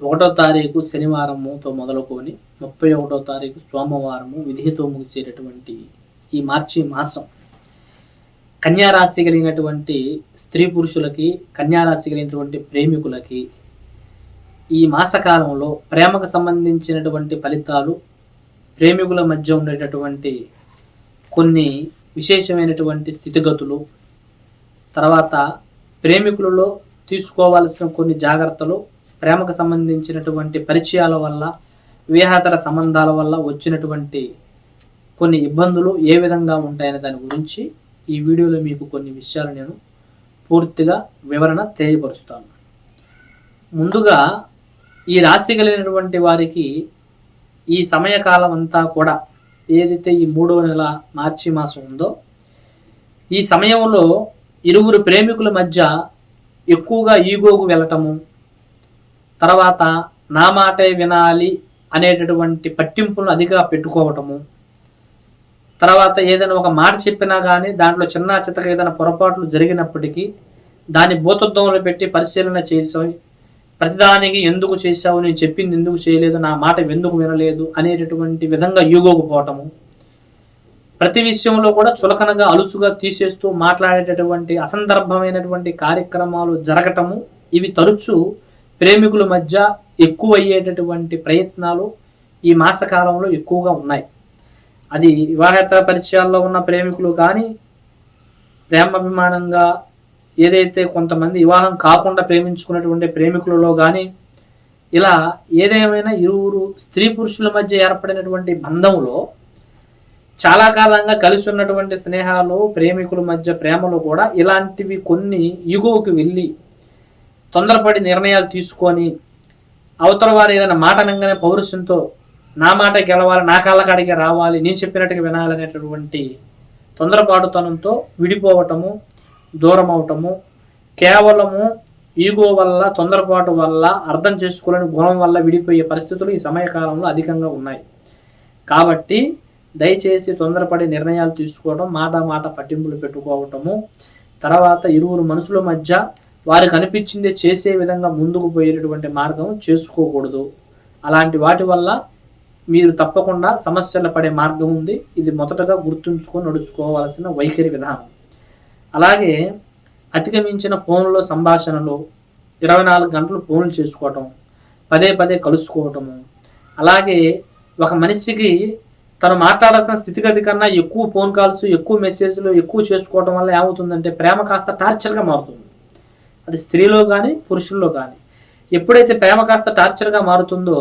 ఒకటో తారీఖు శనివారముతో మొదలుకొని ముప్పై ఒకటో తారీఖు సోమవారము విధితో ముగిసేటటువంటి ఈ మార్చి మాసం. కన్యారాశి కలిగినటువంటి స్త్రీ పురుషులకి కన్యారాశి కలిగినటువంటి ప్రేమికులకి ఈ మాసకాలంలో ప్రేమకు సంబంధించినటువంటి ఫలితాలు ప్రేమికుల మధ్య ఉండేటటువంటి కొన్ని విశేషమైనటువంటి స్థితిగతులు తర్వాత ప్రేమికులలో తీసుకోవాల్సిన కొన్ని జాగ్రత్తలు ప్రేమకు సంబంధించినటువంటి పరిచయాల వల్ల వివాహేతర సంబంధాల వల్ల వచ్చినటువంటి కొన్ని ఇబ్బందులు ఏ విధంగా ఉంటాయనే దాని గురించి ఈ వీడియోలో మీకు కొన్ని విషయాలు నేను పూర్తిగా వివరణ తెలియపరుస్తాను. ముందుగా ఈ రాశి కలిగినటువంటి వారికి ఈ సమయకాలం అంతా కూడా ఏదైతే ఈ మూడో నెల మార్చి మాసం ఉందో ఈ సమయంలో ఇరువురు ప్రేమికుల మధ్య ఎక్కువగా ఈగోకు వెళ్ళటము తర్వాత నా మాటే వినాలి అనేటటువంటి పట్టింపులను అధికంగా పెట్టుకోవటము. తర్వాత ఏదైనా ఒక మాట చెప్పినా కానీ దాంట్లో చిన్న చిత్తక ఏదైనా పొరపాట్లు జరిగినప్పటికీ దాన్ని భూతత్వంలో పెట్టి పరిశీలన చేసి ప్రతిదానికి ఎందుకు చేశావు? నేను చెప్పింది ఎందుకు చేయలేదు? నా మాట ఎందుకు వినలేదు? అనేటటువంటి విధంగా యూగోకపోవటము ప్రతి విషయంలో కూడా చులకనగా అలుసుగా తీసేస్తూ మాట్లాడేటటువంటి అసందర్భమైనటువంటి కార్యక్రమాలు జరగటము. ఇవి తరచూ ప్రేమికుల మధ్య ఎక్కువ అయ్యేటటువంటి ప్రయత్నాలు ఈ మాసకాలంలో ఎక్కువగా ఉన్నాయి. అది వివాహేతర పరిచయాల్లో ఉన్న ప్రేమికులు కానీ ప్రేమాభిమానంగా ఏదైతే కొంతమంది వివాహం కాకుండా ప్రేమించుకున్నటువంటి ప్రేమికులలో కానీ ఇలా ఏదేమైనా ఇరువురు స్త్రీ పురుషుల మధ్య ఏర్పడినటువంటి బంధంలో చాలా కాలంగా కలిసి ఉన్నటువంటి స్నేహాలు ప్రేమికుల మధ్య ప్రేమలు కూడా ఇలాంటివి కొన్ని యుగోకి వెళ్ళి తొందరపడి నిర్ణయాలు తీసుకొని అవతల వారు ఏదైనా మాట అనగానే పౌరుషంతో నా మాట గెలవాలి నా కాళ్ళకాడికి రావాలి నేను చెప్పినట్టుగా వినాలనేటటువంటి తొందరపాటుతనంతో విడిపోవటము దూరం అవటము కేవలము ఈగో వల్ల తొందరపాటు వల్ల అర్థం చేసుకోలేని గుణం వల్ల విడిపోయే పరిస్థితులు ఈ సమయకాలంలో అధికంగా ఉన్నాయి. కాబట్టి దయచేసి తొందరపడి నిర్ణయాలు తీసుకోవడం మాట మాట పట్టింపులు పెట్టుకోవటము తర్వాత ఇరువురు మనుషుల మధ్య వారికి అనిపించింది చేసే విధంగా ముందుకు పోయేటటువంటి మార్గం చేసుకోకూడదు. అలాంటి వాటి వల్ల మీరు తప్పకుండా సమస్యలు పడే మార్గం ఉంది. ఇది మొదటగా గుర్తుంచుకొని నడుచుకోవాల్సిన వైఖరి విధానం. అలాగే అతిగమించిన ఫోన్లో సంభాషణలు ఇరవై నాలుగు గంటలు ఫోన్లు చేసుకోవటం పదే పదే కలుసుకోవటము. అలాగే ఒక మనిషికి తను మాట్లాడాల్సిన స్థితిగతి కన్నా ఎక్కువ ఫోన్ కాల్స్ ఎక్కువ మెసేజ్లు ఎక్కువ చేసుకోవటం వల్ల ఏమవుతుందంటే ప్రేమ కాస్త టార్చర్గా మారుతుంది. అది స్త్రీలో కానీ పురుషుల్లో కానీ ఎప్పుడైతే ప్రేమ కాస్త టార్చర్గా మారుతుందో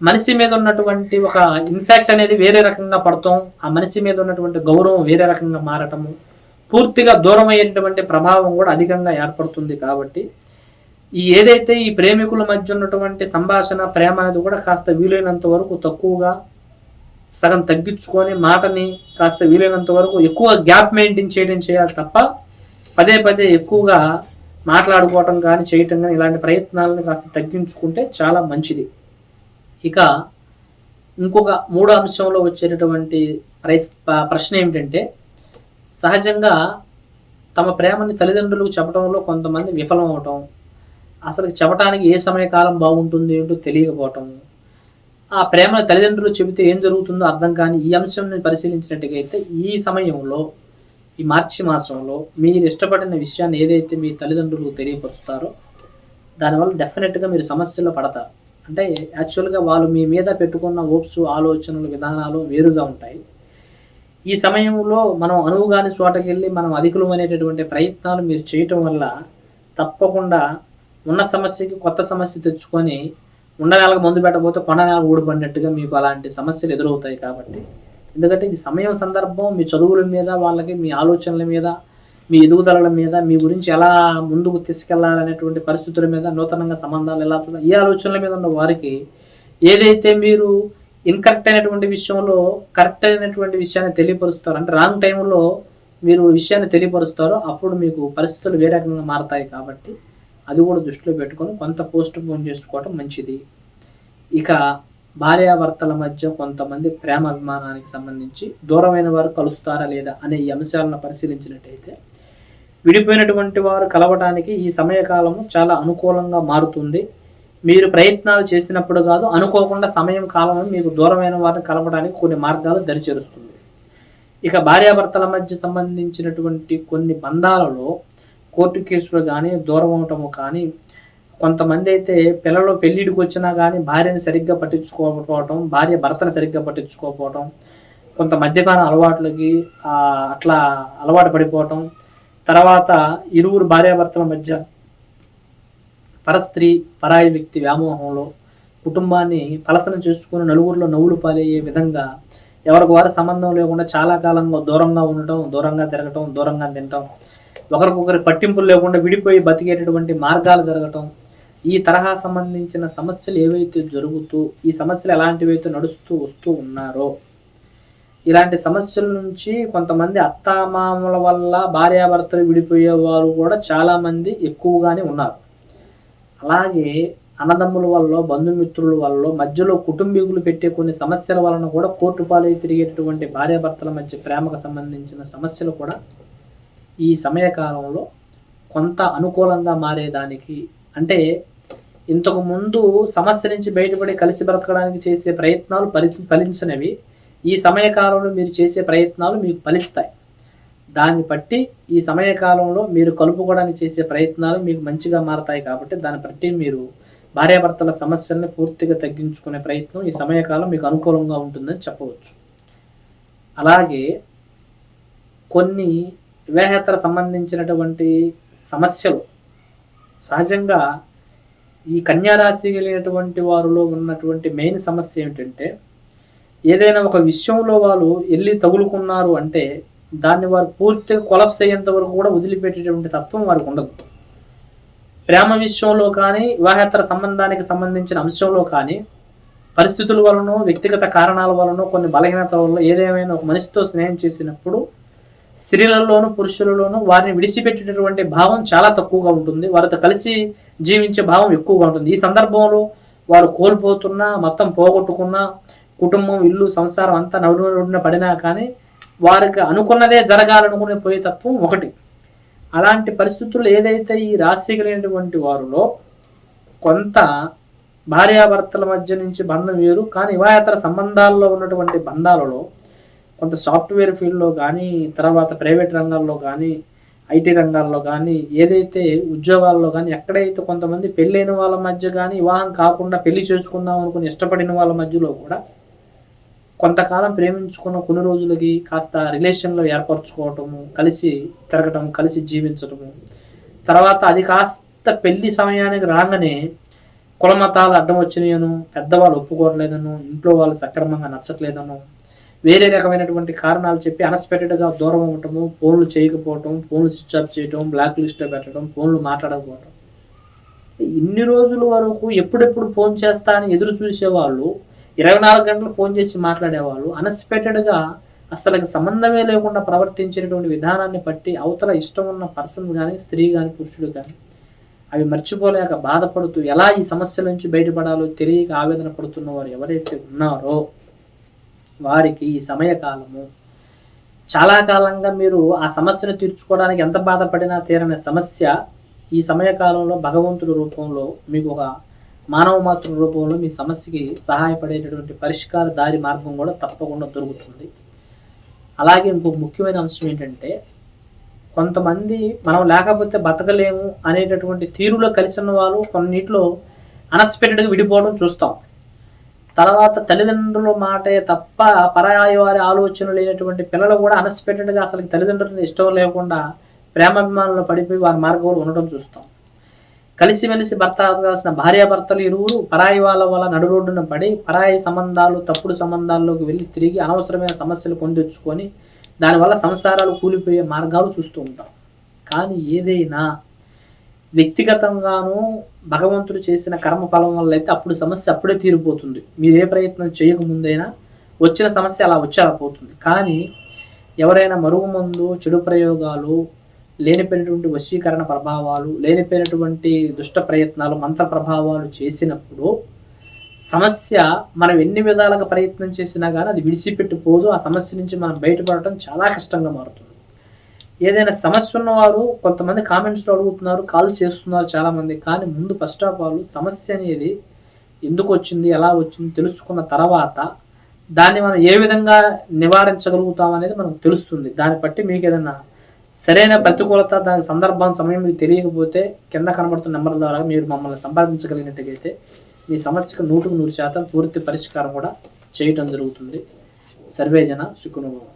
మనిషి మీద ఉన్నటువంటి ఒక ఇన్ఫాక్ట్ అనేది వేరే రకంగా పడతాం. ఆ మనిషి మీద ఉన్నటువంటి గౌరవం వేరే రకంగా మారటము. పూర్తిగా దూరం అయ్యేటటువంటి ప్రభావం కూడా అధికంగా ఏర్పడుతుంది కాబట్టి ఈ ఏదైతే ఈ ప్రేమికుల మధ్య ఉన్నటువంటి సంభాషణ ప్రేమ అనేది కూడా కాస్త వీలైనంత వరకు తక్కువగా సగం తగ్గించుకొని మాటని కాస్త వీలైనంత వరకు ఎక్కువ గ్యాప్ మెయింటైన్ చేయడం చేయాలి తప్ప పదే పదే ఎక్కువగా మాట్లాడుకోవటం కానీ చేయటం కానీ ఇలాంటి ప్రయత్నాలను కాస్త తగ్గించుకుంటే చాలా మంచిది. ఇక ఇంకొక మూడో అంశంలో వచ్చేటటువంటి ప్రయస్ ప్రశ్న ఏమిటంటే సహజంగా తమ ప్రేమని తల్లిదండ్రులకు చెప్పడంలో కొంతమంది విఫలం అవటం అసలు చెప్పడానికి ఏ సమయకాలం బాగుంటుంది ఏంటో తెలియకపోవటం ఆ ప్రేమను తల్లిదండ్రులు చెబితే ఏం జరుగుతుందో అర్థం కానీ ఈ అంశం పరిశీలించినట్టుగా అయితే ఈ సమయంలో ఈ మార్చి మాసంలో మీరు ఇష్టపడిన విషయాన్ని ఏదైతే మీ తల్లిదండ్రులకు తెలియపరుస్తారో దానివల్ల డెఫినెట్గా మీరు సమస్యలో పడతారు. అంటే యాక్చువల్గా వాళ్ళు మీ మీద పెట్టుకున్న ఓప్స్ ఆలోచనలు విధానాలు వేరుగా ఉంటాయి. ఈ సమయంలో మనం అనువుగాని చోటకి వెళ్ళి మనం అధికులు అనేటటువంటి ప్రయత్నాలు మీరు చేయటం వల్ల తప్పకుండా ఉన్న సమస్యకి కొత్త సమస్య తెచ్చుకొని ఉన్న నెలకు ముందు పెట్టబోతే కొండ నెల ఊడిపడినట్టుగా మీకు అలాంటి సమస్యలు ఎదురవుతాయి కాబట్టి ఎందుకంటే ఇది సమయం సందర్భం మీ చదువుల మీద వాళ్ళకి మీ ఆలోచనల మీద మీ ఎదుగుదలల మీద మీ గురించి ఎలా ముందుకు తీసుకెళ్ళాలనేటువంటి పరిస్థితుల మీద నూతనంగా సంబంధాలు ఎలా చూడాలి ఈ ఆలోచనల మీద ఉన్న వారికి ఏదైతే మీరు ఇన్కరెక్ట్ అయినటువంటి విషయంలో కరెక్ట్ అయినటువంటి విషయాన్ని తెలియపరుస్తారు అంటే రాంగ్ టైంలో మీరు విషయాన్ని తెలియపరుస్తారో అప్పుడు మీకు పరిస్థితులు వేరే రకంగా మారతాయి కాబట్టి అది కూడా దృష్టిలో పెట్టుకొని కొంత పోస్ట్ పోన్ చేసుకోవటం మంచిది. ఇక భార్యాభర్తల మధ్య కొంతమంది ప్రేమ అభిమానానికి సంబంధించి దూరమైన వారు కలుస్తారా లేదా అనే ఈ అంశాలను పరిశీలించినట్టయితే విడిపోయినటువంటి వారు కలవటానికి ఈ సమయకాలము చాలా అనుకూలంగా మారుతుంది. మీరు ప్రయత్నాలు చేసినప్పుడు కాదు అనుకోకుండా సమయం కాలం మీకు దూరమైన వారిని కలవడానికి కొన్ని మార్గాలు దరిచేరుస్తుంది. ఇక భార్యాభర్తల మధ్య సంబంధించినటువంటి కొన్ని బంధాలలో కోర్టు కేసులు కానీ దూరం అవటము కానీ కొంతమంది అయితే పిల్లలు పెళ్ళిడికి వచ్చినా కానీ భార్యని సరిగ్గా పట్టించుకోకపోవటం భార్య భర్తను సరిగ్గా పట్టించుకోకపోవటం కొంత మద్యపాన అలవాట్లకి అట్లా అలవాటు పడిపోవటం తర్వాత ఇరువురు భార్యాభర్తల మధ్య పరస్త్రీ పరాయి వ్యక్తి వ్యామోహంలో కుటుంబాన్ని పలసన చేసుకుని నలుగురిలో నవ్వులు పాలయ్యే విధంగా ఎవరికి వారి సంబంధం లేకుండా చాలా కాలంగా దూరంగా ఉండటం దూరంగా తిరగటం దూరంగా తినటం ఒకరికొకరి పట్టింపులు లేకుండా విడిపోయి బతికేటటువంటి మార్గాలు జరగటం ఈ తరహా సంబంధించిన సమస్యలు ఏవైతే జరుగుతూ ఈ సమస్యలు ఎలాంటివైతే నడుస్తూ వస్తూ ఉన్నారో ఇలాంటి సమస్యల నుంచి కొంతమంది అత్తామామల వల్ల భార్యాభర్తలు విడిపోయే వారు కూడా చాలామంది ఎక్కువగానే ఉన్నారు. అలాగే అన్నదమ్ముల వల్ల బంధుమిత్రుల వల్ల మధ్యలో కుటుంబీకులు పెట్టే కొన్ని సమస్యల వలన కూడా కోర్టు పాలై తిరిగేటటువంటి భార్యాభర్తల మధ్య ప్రేమకు సంబంధించిన సమస్యలు కూడా ఈ సమయకాలంలో కొంత అనుకూలంగా మారేదానికి అంటే ఇంతకు ముందు సమస్య నుంచి బయటపడి కలిసి బ్రతకడానికి చేసే ప్రయత్నాలు ఫలి ఫలించినవి ఈ సమయకాలంలో మీరు చేసే ప్రయత్నాలు మీకు ఫలిస్తాయి. దాన్ని బట్టి ఈ సమయకాలంలో మీరు కలుపుకోవడానికి చేసే ప్రయత్నాలు మీకు మంచిగా మారతాయి కాబట్టి దాన్ని బట్టి మీరు భార్యాభర్తల సమస్యల్ని పూర్తిగా తగ్గించుకునే ప్రయత్నం ఈ సమయకాలం మీకు అనుకూలంగా ఉంటుందని చెప్పవచ్చు. అలాగే కొన్ని వివాహేతర సంబంధించినటువంటి సమస్యలు సహజంగా ఈ కన్యారాశి కలిగినటువంటి వారిలో ఉన్నటువంటి మెయిన్ సమస్య ఏమిటంటే ఏదైనా ఒక విషయంలో వాళ్ళు వెళ్ళి తగులుకున్నారు అంటే దాన్ని వారు పూర్తిగా కొలప్స్ అయ్యేంత వరకు కూడా వదిలిపెట్టేటువంటి తత్వం వారికి ఉండదు. ప్రేమ విషయంలో కానీ వివాహేతర సంబంధానికి సంబంధించిన అంశంలో కానీ పరిస్థితుల వలన వ్యక్తిగత కారణాల వలన కొన్ని బలహీనత వల్ల ఏదేమైనా ఒక మనిషితో స్నేహం చేసినప్పుడు స్త్రీలలోనూ పురుషులలోనూ వారిని విడిచిపెట్టేటటువంటి భావం చాలా తక్కువగా ఉంటుంది. వారితో కలిసి జీవించే భావం ఎక్కువగా ఉంటుంది. ఈ సందర్భంలో వారు కోల్పోతున్నా మొత్తం పోగొట్టుకున్నా కుటుంబం ఇల్లు సంసారం అంతా నడున పడినా కానీ వారికి అనుకున్నదే జరగాలనుకునే పోయే తత్వం ఒకటి. అలాంటి పరిస్థితుల్లో ఏదైతే ఈ రాశి కలిగినటువంటి వారిలో కొంత భార్యాభర్తల మధ్య నుంచి బంధం వేరు కానీ ఇవాయతర సంబంధాల్లో ఉన్నటువంటి బంధాలలో కొంత సాఫ్ట్వేర్ ఫీల్డ్లో కానీ తర్వాత ప్రైవేట్ రంగాల్లో కానీ ఐటీ రంగాల్లో కానీ ఏదైతే ఉద్యోగాల్లో కానీ ఎక్కడైతే కొంతమంది పెళ్ళైన వాళ్ళ మధ్య కానీ వివాహం కాకుండా పెళ్ళి చేసుకుందాం అనుకుని ఇష్టపడిన వాళ్ళ మధ్యలో కూడా కొంతకాలం ప్రేమించుకున్న కొన్ని రోజులకి కాస్త రిలేషన్లో ఏర్పరచుకోవటము కలిసి తిరగటం కలిసి జీవించటము. తర్వాత అది కాస్త పెళ్ళి సమయానికి రాగానే కులమతాలు అడ్డం వచ్చినాయను పెద్దవాళ్ళు ఒప్పుకోవట్లేదను ఇంట్లో వాళ్ళు సక్రమంగా నచ్చట్లేదను వేరే రకమైనటువంటి కారణాలు చెప్పి అన్ఎక్స్పెక్టెడ్గా దూరం అవ్వటము ఫోన్లు చేయకపోవటం ఫోన్లు స్విచ్ ఆఫ్ చేయటం బ్లాక్ లిస్ట్లో పెట్టడం ఫోన్లు మాట్లాడకపోవటం. ఇన్ని రోజుల వరకు ఎప్పుడెప్పుడు ఫోన్ చేస్తా అని ఎదురు చూసేవాళ్ళు ఇరవై నాలుగు గంటలు ఫోన్ చేసి మాట్లాడేవాళ్ళు అన్ఎక్స్పెక్టెడ్గా అసలు సంబంధమే లేకుండా ప్రవర్తించినటువంటి విధానాన్ని బట్టి అవతల ఇష్టం ఉన్న పర్సన్ కానీ స్త్రీ కానీ పురుషుడు కానీ అవి మర్చిపోలేక బాధపడుతూ ఎలా ఈ సమస్యల నుంచి బయటపడాలో తెలియక ఆవేదన పడుతున్న వారు ఎవరైతే ఉన్నారో వారికి ఈ సమయకాలము. చాలా కాలంగా మీరు ఆ సమస్యను తీర్చుకోవడానికి ఎంత బాధపడినా తీరని సమస్య ఈ సమయకాలంలో భగవంతుడి రూపంలో మీకు ఒక మానవ మాతృ రూపంలో మీ సమస్యకి సహాయపడేటటువంటి పరిష్కార దారి మార్గం కూడా తప్పకుండా దొరుకుతుంది. అలాగే ఇంకొక ముఖ్యమైన అంశం ఏంటంటే కొంతమంది మనం లేకపోతే బతకలేము అనేటటువంటి తీరులో కలిసిన వాళ్ళు కొన్నిట్లో అన్ఎక్స్పెక్టెడ్గా విడిపోవడం చూస్తాం. తర్వాత తల్లిదండ్రుల మాటే తప్ప పరాయి వారి ఆలోచన లేనటువంటి పిల్లలు కూడా అన్ఎక్స్పెక్టెడ్గా అసలు తల్లిదండ్రులను ఇష్టం లేకుండా ప్రేమాభిమానంలో పడిపోయి వారి మార్గంలో ఉండడం చూస్తాం. కలిసిమెలిసి భర్త కావాల్సిన భార్యాభర్తలు ఇరువురు పరాయి వాళ్ళ వల్ల నడు రోడ్డున పడి పరాయి సంబంధాలు తప్పుడు సంబంధాల్లోకి వెళ్ళి తిరిగి అనవసరమైన సమస్యలు పొందొచ్చుకొని దానివల్ల సంసారాలు కూలిపోయే మార్గాలు చూస్తూ ఉంటాం. కానీ ఏదైనా వ్యక్తిగతంగాను భగవంతుడు చేసిన కర్మ ఫలం వల్ల అయితే అప్పుడు సమస్య అప్పుడే తీరిపోతుంది. మీరు ఏ ప్రయత్నం చేయకముందైనా వచ్చిన సమస్య అలా వచ్చేలా పోతుంది. కానీ ఎవరైనా మరుగు మందు చెడు ప్రయోగాలు లేనిపోయినటువంటి వశీకరణ ప్రభావాలు లేనిపోయినటువంటి దుష్ట ప్రయత్నాలు మంత్ర ప్రభావాలు చేసినప్పుడు సమస్య మనం ఎన్ని విధాలుగా ప్రయత్నం చేసినా కానీ అది విడిచిపెట్టిపోదు. ఆ సమస్య నుంచి మనం బయటపడటం చాలా కష్టంగా మారుతుంది. ఏదైనా సమస్య ఉన్నవారు కొంతమంది కామెంట్స్లో అడుగుతున్నారు కాల్ చేస్తున్నారు చాలామంది. కానీ ముందు ఫస్ట్ ఆఫ్ ఆల్ సమస్య అనేది ఎందుకు వచ్చింది ఎలా వచ్చింది తెలుసుకున్న తర్వాత దాన్ని మనం ఏ విధంగా నివారించగలుగుతాం అనేది మనకు తెలుస్తుంది. దాన్ని బట్టి మీకు ఏదైనా సరైన ప్రతికూలత దాని సందర్భం సమయం మీకు తెలియకపోతే కింద కనబడుతున్న నెంబర్ ద్వారా మీరు మమ్మల్ని సంపాదించగలిగినట్టయితే మీ సమస్యకు నూటుకు నూరు శాతం పూర్తి పరిష్కారం కూడా చేయటం జరుగుతుంది. సర్వేజన సుఖనుభవం